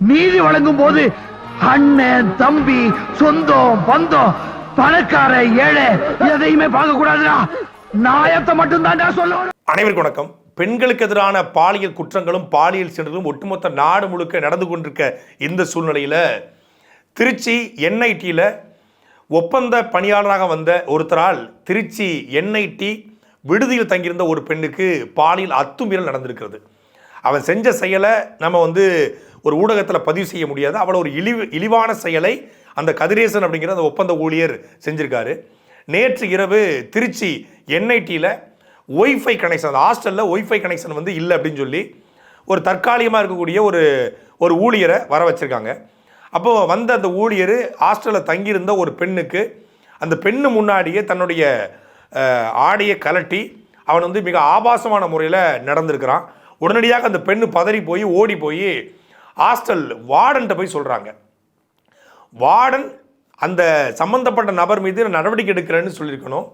நீதி வழங்கும் போது அண்ணன் தம்பி சொந்தம் பந்தம் பணக்கார ஏழை எதையுமே பார்க்க கூடாதுடா நாயத்தை மட்டும்தான் அனைவருக்கும் வணக்கம். பெண்களுக்கு எதிரான பாலியல் குற்றங்களும் பாலியல் சீண்டலும் ஒட்டுமொத்த நாடு முழுக்க நடந்து கொண்டிருக்க இந்த சூழ்நிலையில் திருச்சி என்ஐடியில் ஒப்பந்த பணியாளராக வந்த ஒருத்தரால் திருச்சி என்ஐடி விடுதியில் தங்கியிருந்த ஒரு பெண்ணுக்கு பாலியல் அத்துமீறல் நடந்திருக்கிறது. அவன் செஞ்ச செயலை நம்ம வந்து ஒரு ஊடகத்தில் பதிவு செய்ய முடியாது. அவ்வளோ ஒரு இழிவு இழிவான செயலை அந்த கதிரேசன் அப்படிங்கிற அந்த ஒப்பந்த ஊழியர் செஞ்சுருக்காரு. நேற்று இரவு திருச்சி என்ஐடியில் ஒய்ஃபை கனெக்ஷன் அந்த ஹாஸ்டலில் ஒய்ஃபை கனெக்ஷன் வந்து இல்லை அப்படின்னு சொல்லி ஒரு தற்காலிகமாக இருக்கக்கூடிய ஒரு ஒரு ஊழியரை வர வச்சுருக்காங்க. அப்போது வந்த அந்த ஊழியர் ஹாஸ்டலில் தங்கியிருந்த ஒரு பெண்ணுக்கு அந்த பெண்ணு முன்னாடியே தன்னுடைய ஆடையை கலட்டி அவன் வந்து மிக ஆபாசமான முறையில் நடந்திருக்கிறான். உடனடியாக அந்த பெண்ணு பதறி போய் ஓடி போய் ஹாஸ்டல் வார்டன்ட்ட போய் சொல்கிறாங்க வார்டன் அந்த சம்மந்தப்பட்ட நபர் மீது நடவடிக்கை எடுக்கிறேன்னு சொல்லியிருக்கணும்.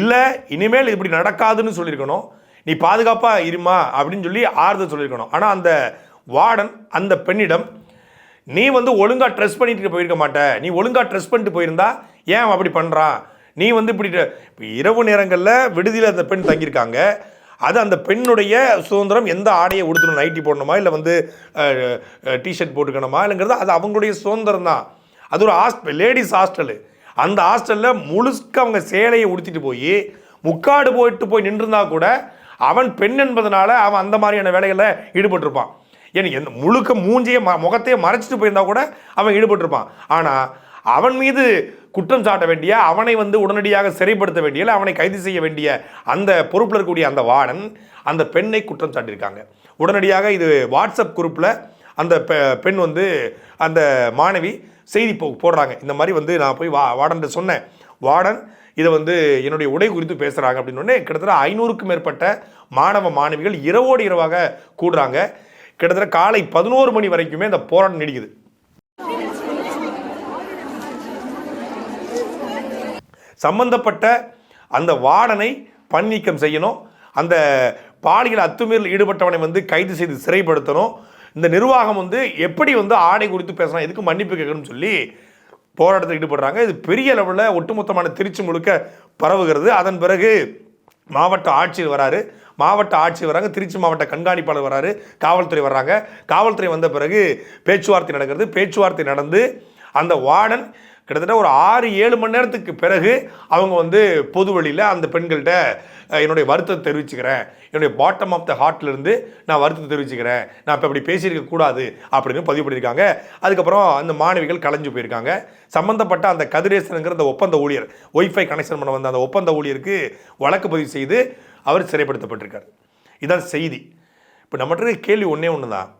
இல்லை இனிமேல் இப்படி நடக்காதுன்னு சொல்லியிருக்கணும். நீ பாதுகாப்பாக இருமா அப்படின்னு சொல்லி ஆறுதல் சொல்லியிருக்கணும். ஆனால் அந்த வார்டன் அந்த பெண்ணிடம் நீ வந்து ஒழுங்காக ட்ரெஸ் பண்ணிட்டு போயிருக்க மாட்ட. நீ ஒழுங்காக ட்ரெஸ் பண்ணிட்டு போயிருந்தா ஏன் அப்படி பண்ணுறான் நீ வந்து இப்படி இரவு நேரங்களில் விடுதியில் அந்த பெண் தங்கியிருக்காங்க. அது அந்த பெண்ணுடைய சுதந்திரம் எந்த ஆடையை உடுத்தணும்? நைட்டி போடணுமா? இல்லை வந்து டிஷர்ட் போட்டுக்கணுமா? இல்லைங்கிறது அது அவங்களுடைய சுதந்திரம் தான். அது ஒரு ஹாஸ்டல் லேடிஸ் ஹாஸ்டலு அந்த ஹாஸ்டலில் முழுக்க அவங்க சேலையை உடுத்திட்டு போய் முக்காடு போயிட்டு போய் நின்றுருந்தா கூட அவன் பெண் என்பதனால அவன் அந்த மாதிரியான வேலைகளில் ஈடுபட்டிருப்பான். ஏன்னா எந்த முழுக்க மூஞ்சியை ம முகத்தையே மறைச்சிட்டு போயிருந்தா கூட அவன் ஈடுபட்டிருப்பான். ஆனால் அவன் மீது குற்றம் சாட்ட வேண்டிய அவனை வந்து உடனடியாக சிறைப்படுத்த வேண்டிய அவனை கைது செய்ய வேண்டிய அந்த பொறுப்பில் இருக்கக்கூடிய அந்த வார்டன் அந்த பெண்ணை குற்றம் சாட்டியிருக்காங்க. உடனடியாக இது வாட்ஸ்அப் குரூப்பில் அந்த பெ- பெண் வந்து அந்த மாணவி செய்தி போ போடுறாங்க. இந்த மாதிரி வந்து நான் போய் வா வார்டன் சொன்னேன். வார்டன் இதை வந்து என்னுடைய உடை குறித்து பேசுகிறாங்க அப்படின்னு கிட்டத்தட்ட ஐநூறுக்கும் மேற்பட்ட மாணவ மாணவிகள் இரவோடு இரவாக கூடுறாங்க. கிட்டத்தட்ட காலை பதினோரு மணி வரைக்குமே இந்த போராட்டம் நீடிக்குது. சம்பந்தப்பட்ட அந்த வார்டனை பணிநீக்கம் செய்யணும். அந்த பாலியல் அத்துமீறல் ஈடுபட்டவனை வந்து கைது செய்து சிறைப்படுத்தணும். இந்த நிர்வாகம் வந்து எப்படி வந்து ஆடை குறித்து பேசலாம் எதுக்கு மன்னிப்பு கேட்கணும்னு சொல்லி போராட்டத்தில் ஈடுபடுறாங்க. இது பெரிய அளவில் ஒட்டுமொத்தமான திருச்சி முழுக்க பரவுகிறது. அதன் பிறகு மாவட்ட ஆட்சியர் வராரு. மாவட்ட ஆட்சியர் வராங்க. திருச்சி மாவட்ட கண்காணிப்பாளர் வராரு. காவல்துறை வர்றாங்க. காவல்துறை வந்த பிறகு பேச்சுவார்த்தை நடக்கிறது. பேச்சுவார்த்தை நடந்து அந்த வார்டன் கிட்டத்தட்ட ஒரு ஆறு ஏழு மணி நேரத்துக்கு பிறகு அவங்க வந்து பொது வழியில் அந்த பெண்கள்கிட்ட என்னுடைய வருத்தத்தை தெரிவிச்சுக்கிறேன். என்னுடைய பாட்டம் ஆஃப் த ஹார்ட்லேருந்து நான் வருத்தத்தை தெரிவிச்சுக்கிறேன். நான் இப்போ இப்படி பேசியிருக்க கூடாது அப்படின்னு பதிவு பண்ணியிருக்காங்க. அதுக்கப்புறம் அந்த மாணவிகள் கலைஞ்சு போயிருக்காங்க. சம்மந்தப்பட்ட அந்த கதிரேசனுங்கிற அந்த ஒப்பந்த ஊழியர் ஒய்ஃபை கனெக்ஷன் பண்ண வந்த அந்த ஒப்பந்த ஊழியருக்கு வழக்கு பதிவு செய்து அவர் சிறைப்படுத்தப்பட்டிருக்கார். இதான் செய்தி. இப்போ நம்மகிட்ட கேள்வி ஒன்றே ஒன்று தான்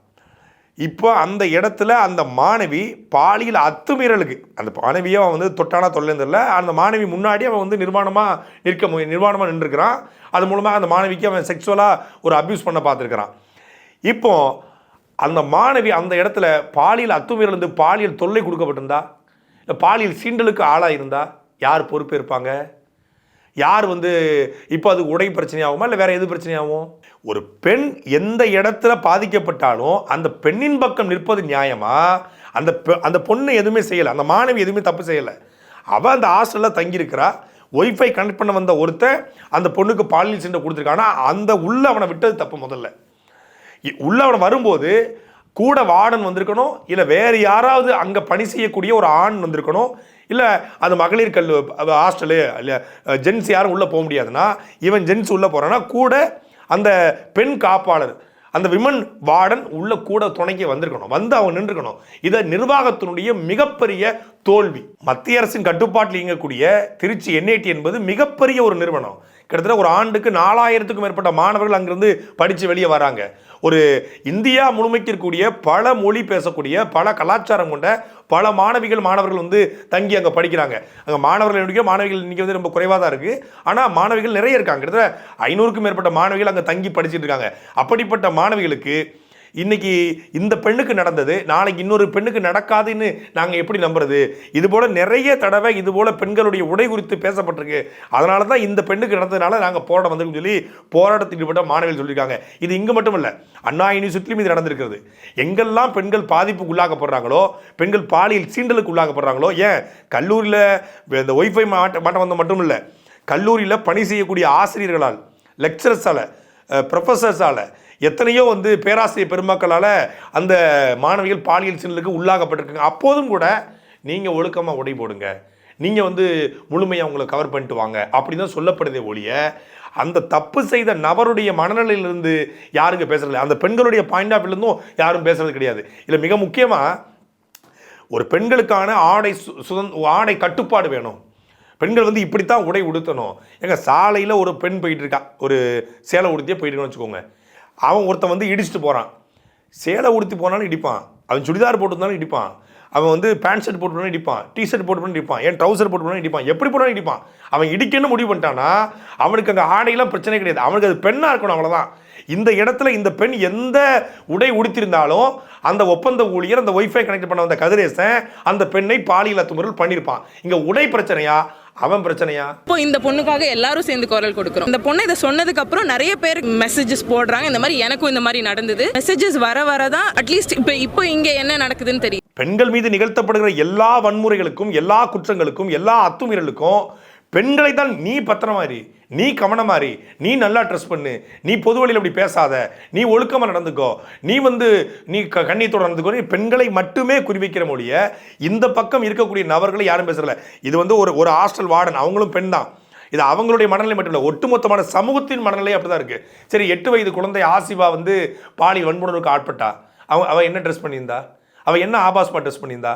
இப்போ அந்த இடத்துல அந்த மாணவி பாலியல் அத்துமீறலுக்கு. அந்த மாணவியை அவன் வந்து தொட்டானா தொல்லைன்னு தெரியல. அந்த மாணவி முன்னாடி அவன் வந்து நிர்வாணமாக நிற்க மு நிர்வாணமாக நின்றுருக்கிறான். அது மூலமாக அந்த மாணவிக்கு அவன் செக்ஸுவலாக ஒரு அப்யூஸ் பண்ண பார்த்துருக்கிறான். இப்போ அந்த மாணவி அந்த இடத்துல பாலியல் அத்துமீறல் வந்து பாலியல் தொல்லை கொடுக்கப்பட்டிருந்தா இல்லை பாலியல் சீண்டலுக்கு ஆளாக இருந்தா யார் பொறுப்பேற்பாங்க? யார் வந்து இப்போ அது உடை பிரச்சனையாகுமா இல்லை வேறு எது பிரச்சனையாகும்? ஒரு பெண் எந்த இடத்துல பாதிக்கப்பட்டாலும் அந்த பெண்ணின் பக்கம் நிற்பது நியாயமா? அந்த பெ- அந்த பொண்ணு எதுவுமே செய்யலை அந்த மாணவி எதுவுமே தப்பு செய்யலை. அவள் அந்த ஹாஸ்டலில் தங்கியிருக்கிறா. ஒய்ஃபை கனெக்ட் பண்ண வந்த ஒருத்தன் அந்த பொண்ணுக்கு பாலியல் சீண்டை கொடுத்துருக்கானா. அந்த உள்ள அவனை விட்டது தப்பு முதல்ல. இ- உள்ள அவன் வரும்போது கூட வார்டன் வந்திருக்கணும் இல்லை வேறு யாராவது அங்கே பணி செய்யக்கூடிய ஒரு ஆண் வந்திருக்கணும் இல்லை அது மகளிர் கல் ஹாஸ்டலு இல்லை ஜென்ஸ் யாரும் உள்ளே போக முடியாதுன்னா இவன் ஜென்ஸ் உள்ளே போகிறான்னா கூட அந்த பெண் காப்பாளர் அந்த விமன் வார்டன் உள்ள கூட துணைக்கு வந்திருக்கணும். வந்து அவங்க நின்றுக்கணும். இதை நிர்வாகத்தினுடைய மிகப்பெரிய தோல்வி. மத்திய அரசின் கட்டுப்பாட்டில் இயங்கக்கூடிய திருச்சி என்ஐடி என்பது மிகப்பெரிய ஒரு நிறுவனம். கிட்டத்தட்ட ஒரு ஆண்டுக்கு நாலாயிரத்துக்கும் மேற்பட்ட மாணவர்கள் அங்கிருந்து படித்து வெளியே வராங்க. ஒரு இந்தியா முழுமைக்கு இருக்கக்கூடிய பல மொழி பேசக்கூடிய பல கலாச்சாரம் கொண்ட பல மாணவிகள் மாணவர்கள் வந்து தங்கி அங்கே படிக்கிறாங்க. அங்கே மாணவர்கள் எண்ணிக்கை மாணவிகள் இன்றைக்கி வந்து ரொம்ப குறைவாக தான் இருக்குது ஆனால் மாணவிகள் நிறைய இருக்காங்க. கிட்டத்தட்ட ஐநூறுக்கும் மேற்பட்ட மாணவிகள் அங்கே தங்கி படிச்சிட்டு இருக்காங்க. அப்படிப்பட்ட மாணவிகளுக்கு இன்னைக்கு இந்த பெண்ணுக்கு நடந்தது நாளைக்கு இன்னொரு பெண்ணுக்கு நடக்காதுன்னு நாங்கள் எப்படி நம்புறது? இது போல் நிறைய தடவை இது போல் பெண்களுடைய உடை குறித்து பேசப்பட்டிருக்கு. அதனால தான் இந்த பெண்ணுக்கு நடந்ததுனால நாங்கள் போராட்டம் வந்திருக்கோம் சொல்லி போராட்டத்தில் ஈடுபட்ட மாணவிகள் சொல்லியிருக்காங்க. இது இங்கே மட்டும் இல்லை அண்ணா யூனிவர்சிட்டியிலும் இது நடந்திருக்கிறது. எங்கெல்லாம் பெண்கள் பாதிப்புக்கு உள்ளாக்கப்படுறாங்களோ பெண்கள் பாலியல் சீண்டலுக்கு உள்ளாக்கப்படுறாங்களோ ஏன் கல்லூரியில் இந்த ஒய்ஃபை மாட்ட மாட்டம் வந்த மட்டும் இல்லை கல்லூரியில் பணி செய்யக்கூடிய ஆசிரியர்களால் லெக்சரர்ஸால் ப்ரொஃபஸர்ஸால் எத்தனையோ வந்து பேராசிரியர் பெருமக்களால் அந்த மாணவிகள் பாலியல் சின்னலுக்கு உள்ளாகப்பட்டிருக்காங்க அப்போதும் கூட நீங்கள் ஒழுக்கமாக உடை போடுங்க. நீங்கள் வந்து முழுமையாக அவங்கள கவர் பண்ணிட்டு வாங்க அப்படி தான் சொல்லப்படுதே ஒழிய அந்த தப்பு செய்த நபருடைய மனநிலையிலிருந்து யாருங்க பேசுறது? அந்த பெண்களுடைய பாயிண்ட் ஆஃப் இருந்தும் யாரும் பேசுறது கிடையாது. இல்லை மிக முக்கியமாக ஒரு பெண்களுக்கான ஆடை சு- சுதந் ஆடை கட்டுப்பாடு வேணும். பெண்கள் வந்து இப்படித்தான் உடை உடுத்தணும். எங்கள் சாலையில் ஒரு பெண் போயிட்டு இருக்கா ஒரு சேலை உடுத்தியே போயிட்டுருக்கோன்னு வச்சுக்கோங்க. அவன் ஒருத்தன் வந்து இடிச்சிட்டு போகிறான் சேலை உடுத்தி போனாலும் இடிப்பான். அவன் சுடிதார் போட்டிருந்தாலும் இடிப்பான். அவன் வந்து பேண்ட் ஷர்ட் போட்டு போனாலும் இடிப்பான். டி ஷர்ட் போட்டு பண்ணி இடிப்பான். ஏன் ட்ரௌசர் போட்டு போனாலும் இடிப்பான். எப்படி போனாலும் இடிப்பான். அவன் இடிக்கணும்னு முடிவு பண்ணிட்டான்னா அவனுக்கு அங்கே ஆடையெல்லாம் பிரச்சனை கிடையாது. அவனுக்கு அது பெண்ணாக இருக்கணும் அவ்வளோதான் இந்த இடத்துல இந்த பெண் எந்த உடை உடுத்திருந்தாலும் அந்த ஒப்பந்த ஊழியர் அந்த ஒய்ஃபை கனெக்ட் பண்ண வந்த கதிரேசன் அந்த பெண்ணை பாலியல் அத்துமுறையில் பண்ணியிருப்பான். இங்கே உடை பிரச்சனையா? அவன் பிரச்சனையா? இப்போ இந்த பொண்ணுக்காக எல்லாரும் சேர்ந்து குரல் கொடுக்குறோம். இந்த பொண்ணு இதை சொன்னதுக்கு அப்புறம் நிறைய பேர் மெசேஜஸ் போடுறாங்க. இந்த மாதிரி எனக்கும் இந்த மாதிரி நடந்தது. மெசேஜஸ் வர வர தான் அட்லீஸ்ட் இப்போ இப்போ இங்க என்ன நடக்குதுன்னு தெரியும். பெண்கள் மீது நிகழ்த்தப்படுகிற எல்லா வன்முறைகளுக்கும் எல்லா குற்றங்களுக்கும் எல்லா அத்துமீறலுக்கும் பெண்களை தான் நீ பத்திரமாரி நீ கவனமாரி நீ நல்லா ட்ரெஸ் பண்ணு நீ பொது வழியில் அப்படி பேசாத நீ ஒழுக்கமாக நடந்துக்கோ நீ வந்து நீ க கண்ணியத்தோட நடந்துக்கோ நீ பெண்களை மட்டுமே குறிவைக்கிற மொழிய இந்த பக்கம் இருக்கக்கூடிய நபர்களை யாரும் பேசுகிறல இது வந்து ஒரு ஒரு ஹாஸ்டல் வார்டன் அவங்களும் பெண் தான். இது அவங்களுடைய மனநிலை மட்டும் இல்லை ஒட்டுமொத்தமான சமூகத்தின் மனநிலை அப்படிதான் இருக்குது சரி எட்டு வயது குழந்தை ஆசிவா வந்து பாலியல் வன்புணர்வுக்கு ஆட்பட்டா? அவன் அவள் என்ன ட்ரெஸ் பண்ணியிருந்தா? அவள் என்ன ஆபாஸ்மா ட்ரெஸ் பண்ணியிருந்தா?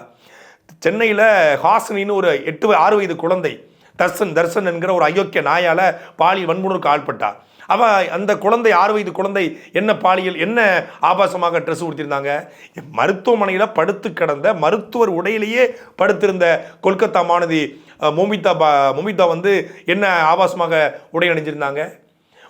சென்னையில் ஹாசினின்னு ஒரு எட்டு ஆறு வயது குழந்தை தர்சன் தர்சன் என்கிற ஒரு அயோக்கிய நாயால் பாலியல் வன்முனருக்கு ஆட்பட்டா அவ அந்த குழந்தை ஆறு வயது குழந்தை என்ன பாலியல் என்ன ஆபாசமாக ட்ரெஸ் கொடுத்திருந்தாங்க மருத்துவமனையில் படுத்து கிடந்த மருத்துவர் உடையிலேயே படுத்திருந்த கொல்கத்தா மாணவி மோமிதா பா மோமிதா வந்து என்ன ஆபாசமாக உடை அணிஞ்சிருந்தாங்க?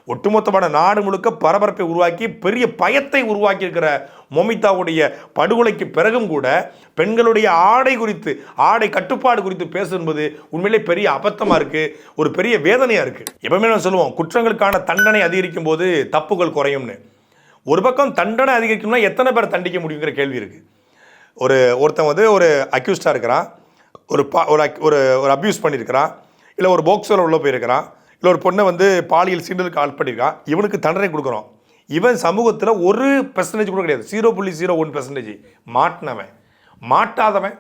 ஒட்டுமொத்தமான நாடு முழுக்க பரபரப்பை உருவாக்கி பெரிய பயத்தை உருவாக்கி இருக்கிற மொமிதாவுடைய படுகொலைக்கு பிறகும் கூட பெண்களுடைய ஆடை குறித்து ஆடை கட்டுப்பாடு குறித்து பேசும்போது உண்மையிலே பெரிய அபத்தமாக இருக்குது ஒரு பெரிய வேதனையாக இருக்குது எப்பவுமே நான் சொல்லுவோம் குற்றங்களுக்கான தண்டனை அதிகரிக்கும் போது தப்புகள் குறையும்னு. ஒரு பக்கம் தண்டனை அதிகரிக்கும்னா எத்தனை பேர் தண்டிக்க முடியுங்கிற கேள்வி இருக்குது ஒரு ஒருத்தன் வந்து ஒரு அக்யூஸ்டாக இருக்கிறான் ஒரு பா ஒரு ஒரு ஒரு அப்யூஸ் பண்ணியிருக்கிறான் இல்லை ஒரு போக்ஸோவில் உள்ளே போயிருக்கிறான் இல்லை ஒரு பொண்ணை வந்து பாலியல் சீண்டலுக்கு ஆள் இவனுக்கு தண்டனை கொடுக்குறோம். இவன் சமூகத்தில் ஒரு பெர்சன்டேஜ் கூட கிடையாது. ஜீரோ புள்ளி ஜீரோ ஒன் பெர்சன்டேஜ் மாட்டினவன். மாட்டாதவன்.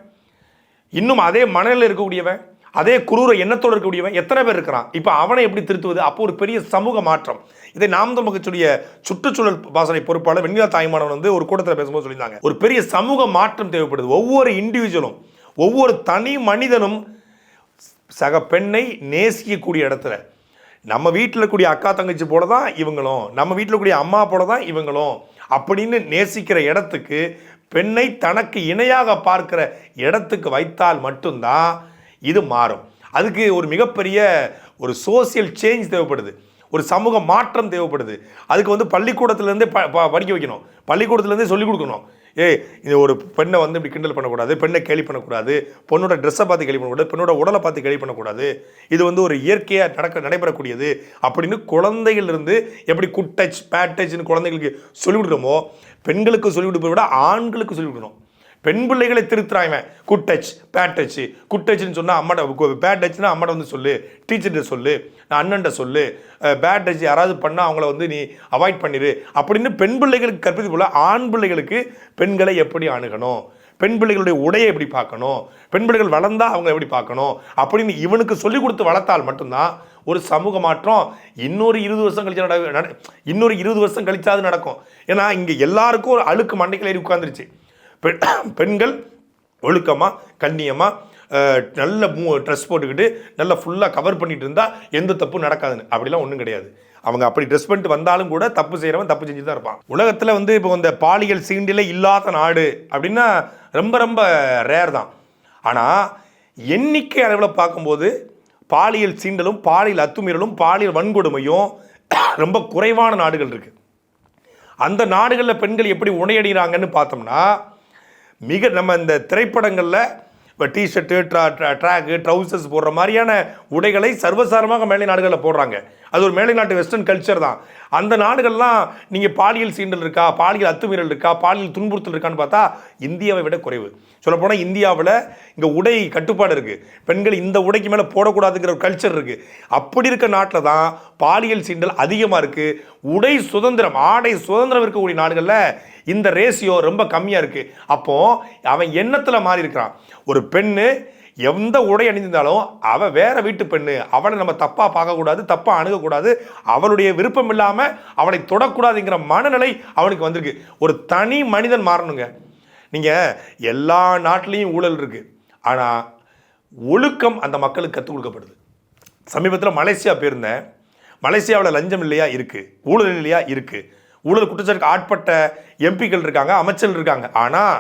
இன்னும் அதே மனநிலையில் இருக்கக்கூடியவன். அதே குரூர எண்ணத்தோடு இருக்கக்கூடியவன். எத்தனை பேர் இருக்கிறான்? இப்போ அவனை எப்படி திருத்துவது? அப்போ ஒரு பெரிய சமூக மாற்றம். இதை நாம் தமிழகத்துடைய சுற்றுச்சூழல் வாசனை பொறுப்பாளர் வெண்ணிலா தாய்மானவன் வந்து ஒரு கூட்டத்தில் பேசும்போது சொல்லியிருந்தாங்க. ஒரு பெரிய சமூக மாற்றம் தேவைப்படுது. ஒவ்வொரு இண்டிவிஜுவலும் ஒவ்வொரு தனி மனிதனும் சக பெண்ணை நேசிக்கக்கூடிய இடத்துல நம்ம வீட்டில் இருக்கக்கூடிய அக்கா தங்கச்சி போல தான் இவங்களும். நம்ம வீட்டில் இருக்கக்கூடிய அம்மா போல தான் இவங்களும். அப்படின்னு நேசிக்கிற இடத்துக்கு பெண்ணை தனக்கு இணையாக பார்க்கிற இடத்துக்கு வைத்தால் மட்டும்தான் இது மாறும். அதுக்கு ஒரு மிகப்பெரிய ஒரு சோசியல் சேஞ்ச் தேவைப்படுது. ஒரு சமூக மாற்றம் தேவைப்படுது. அதுக்கு வந்து பள்ளிக்கூடத்துலேருந்தே ப ப- படிக்க வைக்கணும். பள்ளிக்கூடத்துலேருந்தே சொல்லிக் கொடுக்கணும். ஏய் இது ஒரு பெண்ணை வந்து இப்படி கிண்டல் பண்ணக்கூடாது பெண்ணை கேலி பண்ணக்கூடாது பொண்ணோட ட்ரெஸ்ஸை பார்த்து கேலி பண்ணக்கூடாது பெண்ணோட உடலை பார்த்து கேலி பண்ணக்கூடாது. இது வந்து ஒரு இயற்கையாக நடக்க நடைபெறக்கூடியது அப்படின்னு குழந்தைகளிலிருந்து எப்படி குட் டச் பேட் டச்னு குழந்தைகளுக்கு சொல்லிக் கொடுக்குறோமோ பெண்களுக்கு சொல்லிக் கொடுப்பதை விட ஆண்களுக்கு சொல்லிக் கொடுக்கணும். பெண் பிள்ளைகளை திருத்துறான் good touch bad touch. Good டச்னு சொன்னால் அம்மாட்ட பேட் டச்னா அம்மாட்ட வந்து சொல்லு டீச்சர்கிட்ட சொல்லு நான் அண்ணன்ட்ட சொல்லு பேட் டச் யாராவது பண்ணால் அவங்கள வந்து நீ அவாய்ட் பண்ணிடு அப்படின்னு பெண் பிள்ளைகளுக்கு கற்பித்து போல ஆண் பிள்ளைகளுக்கு பெண்களை எப்படி அணுகணும்? பெண் பிள்ளைகளுடைய உடையை எப்படி பார்க்கணும்? பெண் பிள்ளைகள் வளர்ந்தால் அவங்க எப்படி பார்க்கணும்? அப்படின்னு இவனுக்கு சொல்லிக் கொடுத்து வளர்த்தால் மட்டும்தான் ஒரு சமூக மாற்றம் இன்னொரு இருபது வருஷம் கழிச்சு நட நட- இன்னொரு இருபது வருஷம் கழிச்சாது நடக்கும். ஏன்னா இங்கே எல்லாருக்கும் ஒரு அழுக்கு மண்டைக்குள்ள ஏறி உட்காந்துருச்சு பெண் பெண்கள் ஒழுக்கமாக கண்ணியமாக நல்ல மூ ட்ரெஸ் போட்டுக்கிட்டு நல்லா ஃபுல்லாக கவர் பண்ணிட்டு இருந்தால் எந்த தப்பும் நடக்காதுன்னு. அப்படிலாம் ஒன்றும் கிடையாது. அவங்க அப்படி ட்ரெஸ் பண்ணிட்டு வந்தாலும் கூட தப்பு செய்கிறவன் தப்பு செஞ்சு தான் இருப்பான். உலகத்தில் வந்து இப்போ இந்த பாலியல் சீண்டிலே இல்லாத நாடு அப்படின்னா ரொம்ப ரொம்ப ரேர் தான். ஆனால் எண்ணிக்கை அளவில் பார்க்கும்போது பாலியல் சீண்டலும் பாலியல் அத்துமீறலும் பாலியல் வன்கொடுமையும் ரொம்ப குறைவான நாடுகள் இருக்குது அந்த நாடுகளில் பெண்கள் எப்படி உணையடிகிறாங்கன்னு பார்த்தோம்னா மிக நம்ம இந்த திரைப்படங்களில் இப்போ டிஷர்ட்டு ட்ரா ட்ராக்கு ட்ரௌசர்ஸ் போடுற மாதிரியான உடைகளை சர்வசாரமாக மேலை நாடுகளில் போடுறாங்க. அது ஒரு மேலை நாட்டு வெஸ்டர்ன் கல்ச்சர் தான். அந்த நாடுகள்லாம் நீங்கள் பாலியல் சீண்டல் இருக்கா பாலியல் அத்துமீறல் இருக்கா பாலியல் துன்புறுத்தல் இருக்கான்னு பார்த்தா இந்தியாவை விட குறைவு. சொல்லப்போனால் இந்தியாவில் இங்கே உடை கட்டுப்பாடு இருக்குது பெண்கள் இந்த உடைக்கு மேலே போடக்கூடாதுங்கிற ஒரு கல்ச்சர் இருக்குது அப்படி இருக்க நாட்டில் தான் பாலியல் சீண்டல் அதிகமாக இருக்குது உடை சுதந்திரம் ஆடை சுதந்திரம் இருக்கக்கூடிய நாடுகளில் இந்த ரேஷியோ ரொம்ப கம்மியாக இருக்குது அப்போது அவன் எண்ணத்தில் மாறி இருக்கிறான். ஒரு பெண்ணு எந்த உடை அணிந்திருந்தாலும் அவள் வேற வீட்டு பெண்ணு. அவளை நம்ம தப்பாக பார்க்கக்கூடாது தப்பாக அணுகக்கூடாது. அவளுடைய விருப்பம் இல்லாமல் அவளை தொடக்கூடாதுங்கிற மனநிலை அவனுக்கு வந்திருக்கு. ஒரு தனி மனிதன் மாறணுங்க. நீங்கள் எல்லா நாட்டிலையும் ஊழல் இருக்குது ஆனால் ஒழுக்கம் அந்த மக்களுக்கு கற்றுக் கொடுக்கப்படுது. சமீபத்தில் மலேசியா போயிருந்தேன். மலேசியாவில் லஞ்சம் இல்லையா? இருக்குது ஊழல் இல்லையா? இருக்குது ஊழல் குற்றச்சாட்டுக்கு ஆட்பட்ட எம்பிக்கள் இருக்காங்க அமைச்சர்கள் இருக்காங்க. ஆனால்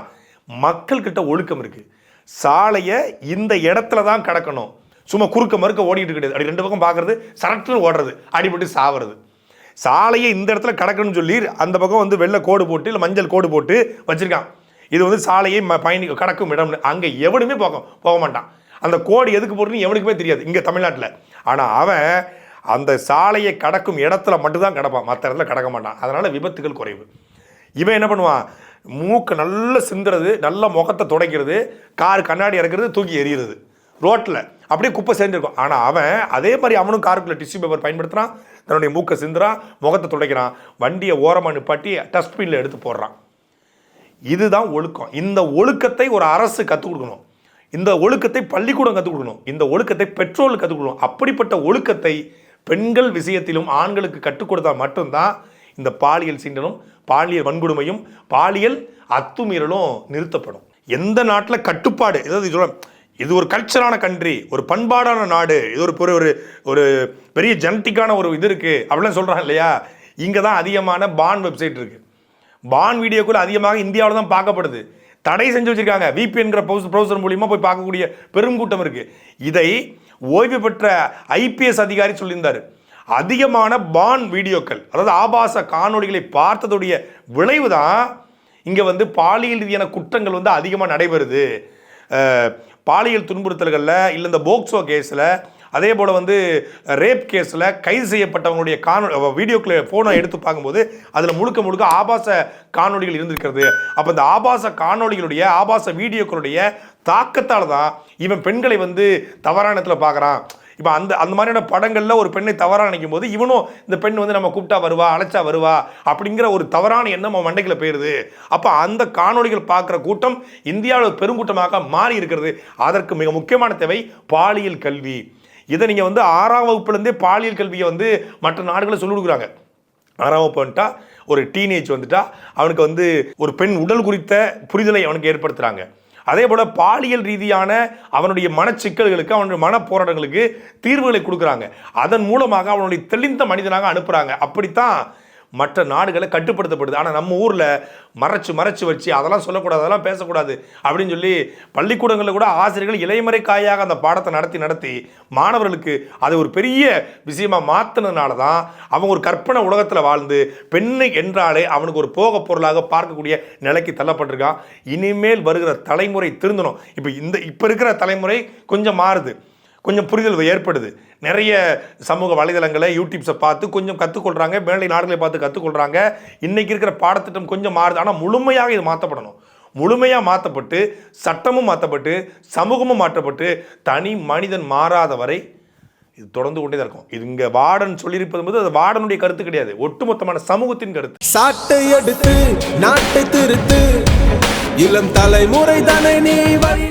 மக்கள்கிட்ட ஒழுக்கம் இருக்குது சாலையை இந்த இடத்துல தான் கடக்கணும். சும்மா குறுக்க மறுக்க ஓடிட்டு கிடையாது அப்படி ரெண்டு பக்கம் பார்க்கறது சரட்டுன்னு ஓடுறது அடிபட்டு சாவறது. சாலையை இந்த இடத்துல கடக்கணும்னு சொல்லி அந்த பக்கம் வந்து வெள்ளை கோடு போட்டு இல்லை மஞ்சள் கோடு போட்டு வச்சுருக்கான். இது வந்து சாலையை ம- பயணி கடக்கும் இடம்னு அங்கே எவனுமே போக போக மாட்டான். அந்த கோடு எதுக்கு போடுறதுன்னு எவனுக்குமே தெரியாது இங்கே தமிழ்நாட்டில். ஆனால் அவன் அந்த சாலையை கடக்கும் இடத்துல மட்டும்தான் கிடப்பான். மற்ற இடத்துல கடக்க மாட்டான். அதனால் விபத்துகள் குறைவு. இவன் என்ன பண்ணுவான்? மூக்கு நல்லா சிந்துறது நல்ல முகத்தை துடைக்கிறது கார் கண்ணாடி இறக்குறது தூக்கி எறிகிறது ரோட்டில் அப்படியே குப்பை சேர்ந்துருக்கும். ஆனால் அவன் அதே மாதிரி அவனும் காருக்குள்ளே டிஷ்யூ பேப்பர் பயன்படுத்துகிறான் தன்னுடைய மூக்கை சிந்துறான் முகத்தை துடைக்கிறான் வண்டியை ஓரமாக நிப்பாட்டி டஸ்ட்பினில் எடுத்து போடுறான். இதுதான் ஒழுக்கம். இந்த ஒழுக்கத்தை ஒரு அரசு கற்றுக் கொடுக்கணும். இந்த ஒழுக்கத்தை பள்ளிக்கூடம் கற்றுக் கொடுக்கணும். இந்த ஒழுக்கத்தை பெற்றோர்கள் கற்றுக் கொடுக்கணும். அப்படிப்பட்ட ஒழுக்கத்தை பெண்கள் விஷயத்திலும் ஆண்களுக்கு கற்றுக் கொடுத்தா மட்டும்தான் இந்த பாலியல் சீண்டலும் பாலியல் வன்கொடுமையும் பாலியல் அத்துமீறலும் நிறுத்தப்படும். எந்த நாட்டில் கட்டுப்பாடு? ஏதாவது சொல்ல இது ஒரு கல்ச்சரான கண்ட்ரி ஒரு பண்பாடான நாடு இது ஒரு பெரிய- ஒரு ஒரு பெரிய ஜெனட்டிக்கான ஒரு இது இருக்குது அப்படிலாம் சொல்கிறாங்க இல்லையா? இங்கே தான் அதிகமான பான் வெப்சைட் இருக்குது பான் வீடியோக்குள்ள அதிகமாக இந்தியாவில் தான் பார்க்கப்படுது. தடை செஞ்சு வச்சுருக்காங்க. விபிஎன்கிற ப்ரௌசர் மூலியமாக போய் பார்க்கக்கூடிய பெரும் கூட்டம் இருக்குது இதை ஓய்வு பெற்ற ஐபிஎஸ் அதிகாரி சொல்லியிருந்தார். அதிகமான பான் வீடியோக்கள் அதாவது ஆபாச காணொளிகளை பார்த்ததுடைய விளைவு தான் இங்கே வந்து பாலியல் ரீதியான குற்றங்கள் வந்து அதிகமாக நடைபெறுது. பாலியல் துன்புறுத்தல்களில் இல்லை இந்த போக்சோ கேஸில் அதே போல் வந்து ரேப் கேஸில் கைது செய்யப்பட்டவங்களுடைய காணொலி வீடியோக்களை ஃபோனை எடுத்து பார்க்கும்போது அதில் முழுக்க முழுக்க ஆபாச காணொளிகள் இருந்திருக்கிறது. அப்போ இந்த ஆபாச காணொளிகளுடைய ஆபாச வீடியோக்களுடைய தாக்கத்தால் தான் இவன் பெண்களை வந்து தவறான இடத்துல பார்க்குறான் இப்போ அந்த அந்த மாதிரியான படங்களில் ஒரு பெண்ணை தவறாக நினைக்கும் போது இவனும் இந்த பெண் வந்து நம்ம கூப்பிட்டா வருவா அழைச்சா வருவா அப்படிங்கிற ஒரு தவறான எண்ணம் அவன் மண்டைக்குள்ள போயிடுது அப்போ அந்த காணொளிகள் பார்க்குற கூட்டம் இந்தியாவில் பெருங்கூட்டமாக மாறி இருக்கிறது. அதற்கு மிக முக்கியமான தேவை பாலியல் கல்வி. இதை நீங்கள் வந்து ஆறாம் வகுப்புலேருந்தே பாலியல் கல்வியை வந்து மற்ற நாடுகளில் சொல்லிக் கொடுக்குறாங்க. ஆறாம் வகுப்பு வந்துட்டா ஒரு டீனேஜ் வந்துட்டா அவனுக்கு வந்து ஒரு பெண் உடல் குறித்த புரிதலை அவனுக்கு ஏற்படுத்துகிறாங்க அதே போல் பாலியல் ரீதியான அவனுடைய மனச்சிக்கல்களுக்கு அவனுடைய மன போராட்டங்களுக்கு தீர்வுகளை கொடுக்குறாங்க. அதன் மூலமாக அவனுடைய தெளிந்த மனிதனாக அனுப்புகிறாங்க அப்படித்தான் மற்ற நாடுகளை கட்டுப்படுத்தப்படுது. ஆனால் நம்ம ஊரில் மறைச்சு மறைச்சு வச்சு அதெல்லாம் சொல்லக்கூடாது அதெல்லாம் பேசக்கூடாது அப்படின்னு சொல்லி பள்ளிக்கூடங்களில் கூட ஆசிரியர்கள் இலைமறை காயாக அந்த பாடத்தை நடத்தி நடத்தி மாணவர்களுக்கு அதை ஒரு பெரிய விஷயமா மாற்றினதுனால தான் அவங்க ஒரு கற்பனை உலகத்தில் வாழ்ந்து பெண்ணு என்றாலே அவனுக்கு ஒரு போக பொருளாக பார்க்கக்கூடிய நிலைக்கு தள்ளப்பட்டிருக்கான். இனிமேல் வருகிற தலைமுறை திருந்தணும். இப்போ இந்த இப்போ இருக்கிற தலைமுறை கொஞ்சம் மாறுது. கொஞ்சம் புரிதல் ஏற்படுது. நிறைய சமூக வலைதளங்களை யூடியூப்ஸை பார்த்து கொஞ்சம் கற்றுக்கொள்கிறாங்க மேலை நாடுகளை பார்த்து கற்றுக்கொள்கிறாங்க இன்றைக்கி இருக்கிற பாடத்திட்டம் கொஞ்சம் மாறுது. ஆனால் முழுமையாக இது மாற்றப்படணும் முழுமையாக மாற்றப்பட்டு சட்டமும் மாற்றப்பட்டு சமூகமும் மாற்றப்பட்டு தனி மனிதன் மாறாத வரை இது தொடர்ந்து கொண்டே தான் இருக்கும். இது இங்கே வார்டன் சொல்லியிருப்பது போது அது வார்டனுடைய கருத்து கிடையாது. ஒட்டுமொத்தமான சமூகத்தின் கருத்து. சாட்டை எடுத்து நாட்டை திருத்து. இளம் தலைமுறை தானே நீ வழி